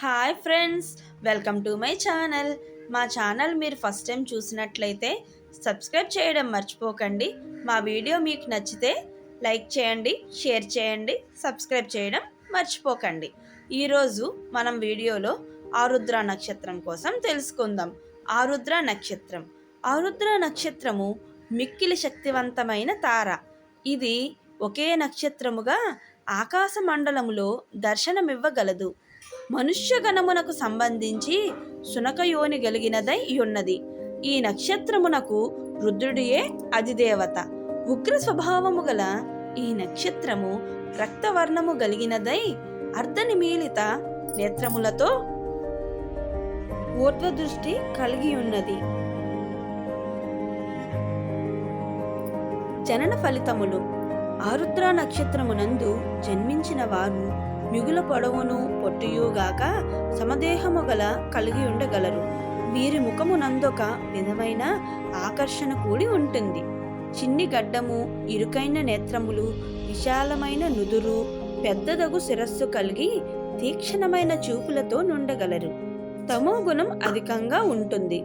Hi friends welcome to my channel. మా channel మీరు first time చూసినట్లయితే సబ్స్క్రైబ్ చేయడం మర్చిపోకండి. మా వీడియో మీకు నచ్చితే లైక్ చేయండి షేర్ చేయండి సబ్స్క్రైబ్ చేయడం మర్చిపోకండి. ఈరోజు మనం వీడియోలో ఆరుద్ర నక్షత్రం కోసం తెలుసుకుందాం. ఆరుద్ర నక్షత్రం. ఆరుద్ర నక్షత్రము మిక్కిలి శక్తివంతమైన తార. ఇది ఒకే నక్షత్రముగా ఆకాశ మండలములో దర్శనమివ్వగలదు. మనుష్య గణమునకు సంబంధించి సునకయోని కలిగినదై ఉన్నది ఈ నక్షత్రమునకు రుద్రుడియే అధిదేవత. ఉగ్ర స్వభావము గల ఈ నక్షత్రము రక్తవర్ణము కలిగినదై అర్ధనిమీలిత నేత్రములతో ఊర్ధ్వదృష్టి కలిగి ఉన్నది జనన ఫలితములు. ఆరుద్ర నక్షత్రమునందు జన్మించిన వారు మిగుల పొడవును పొట్టియుగాక సమదేహము గల కలిగి ఉండగలరు. వీరి ముఖమునందొక విధమైన ఆకర్షణ కూడి ఉంటుంది. చిన్ని గడ్డము ఇరుకైన నేత్రములు విశాలమైన నుదురు పెద్దదగు శిరస్సు కలిగి తీక్షణమైన చూపులతో నుండగలరు. తమో గుణం అధికంగా ఉంటుంది.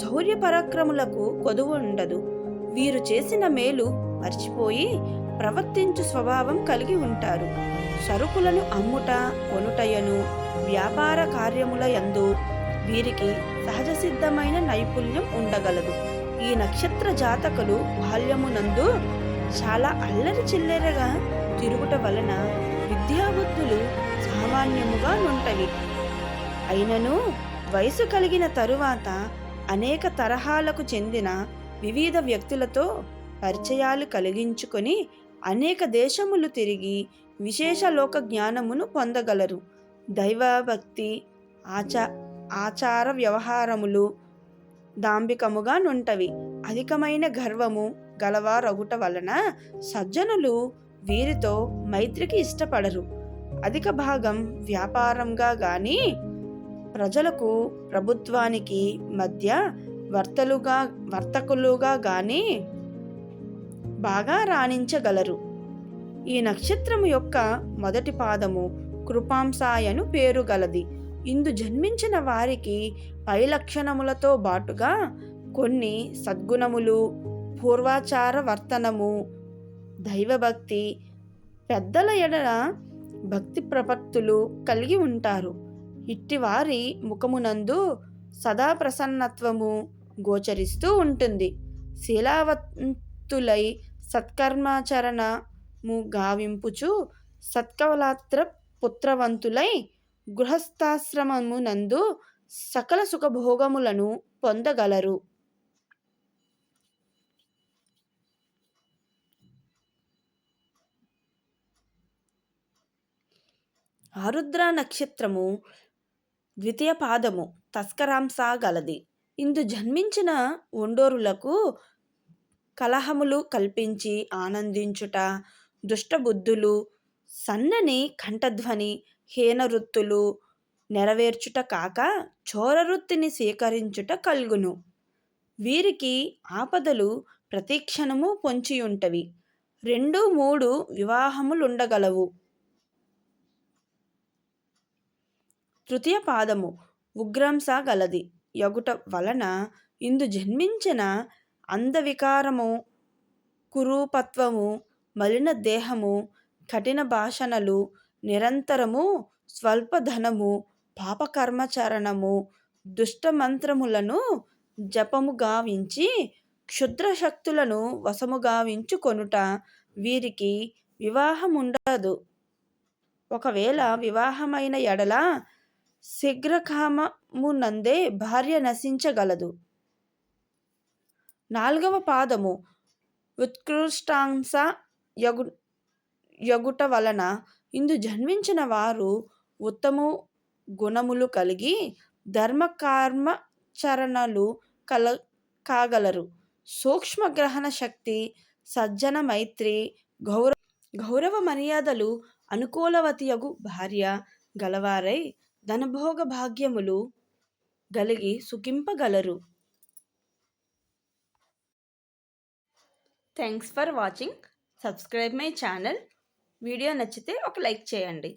శౌర్య పరాక్రములకు కొదువు ఉండదు. వీరు చేసిన మేలు మర్చిపోయి ప్రవర్తించు స్వభావం కలిగి ఉంటారు. సరుకులను అమ్ముట కొనుటయను వ్యాపార కార్యముల యందు వీరికి సహజ సిద్ధమైన నైపుణ్యం ఉండగలదు. ఈ నక్షత్ర జాతకులు బాల్యమునందు చాలా అల్లరి చిల్లెరగా తిరుగుట వలన విద్యాబుద్ధులు సామాన్యముగా నుంటవి. అయినను వయసు కలిగిన తరువాత అనేక తరహాలకు చెందిన వివిధ వ్యక్తులతో పరిచయాలు కలిగించుకొని అనేక దేశములు తిరిగి విశేష లోక జ్ఞానమును పొందగలరు. దైవభక్తి ఆచా ఆచార వ్యవహారములు దాంభికముగా నుంటవి. అధికమైన గర్వము గలవారగుట వలన సజ్జనులు వీరితో మైత్రికి ఇష్టపడరు. అధిక భాగం వ్యాపారంగా గాని ప్రజలకు ప్రభుత్వానికి మధ్య వర్తలుగా వర్తకులుగా కానీ బాగా రాణించగలరు. ఈ నక్షత్రము యొక్క మొదటి పాదము కృపాంసాయను పేరు గలది. ఇందు జన్మించిన వారికి పై లక్షణములతో బాటుగా కొన్ని సద్గుణములు పూర్వాచార వర్తనము దైవభక్తి పెద్దల ఎడల భక్తి ప్రపత్తులు కలిగి ఉంటారు. ఇట్టివారి ముఖమునందు సదా ప్రసన్నత్వము గోచరిస్తూ ఉంటుంది. శీలావంతులై సత్కర్మాచరణము గావింపుచు సత్కవలాత్ర పుత్రవంతులై గృహస్థాశ్రమమునందు సకల సుఖభోగములను పొందగలరు. ఆరుద్ర నక్షత్రము ద్వితీయ పాదము తస్కరాంస గలది. ఇందు జన్మించిన ఒండోరులకు కలహములు కల్పించి ఆనందించుట దుష్టబుద్ధులు సన్నని కంఠధ్వని హీనవృత్తులు నెరవేర్చుట కాక చోరవృత్తిని స్వీకరించుట కల్గును. వీరికి ఆపదలు ప్రతిక్షణము పొంచియుంటవి. రెండు మూడు వివాహములుండగలవు. తృతీయ పాదము ఉగ్రంస గలది. యగుట వలన ఇందు జన్మించిన అందవికారము కురూపత్వము మలిన దేహము కఠిన భాషణలు నిరంతరము స్వల్పధనము పాపకర్మచరణము దుష్టమంత్రములను జపము గావించి క్షుద్రశక్తులను వశము గావించుకొనుట వీరికి వివాహముండదు. ఒకవేళ వివాహమైన ఎడల శీఘ్రకామమునందే భార్య నశించగలదు. నాలుగవ పాదము ఉత్కృష్టాంశ యగు యగుట వలన ఇందు జన్మించిన వారు ఉత్తము గుణములు కలిగి ధర్మకర్మచరణలు కల కాగలరు. సూక్ష్మ గ్రహణ శక్తి సజ్జన మైత్రి గౌరవ గౌరవ మర్యాదలు అనుకూలవతియగు భార్య గలవారై ధనభోగ భాగ్యములు గలిగి సుఖింపగలరు. Thanks for watching subscribe my channel video నచ్చితే ఒక లైక్ చేయండి.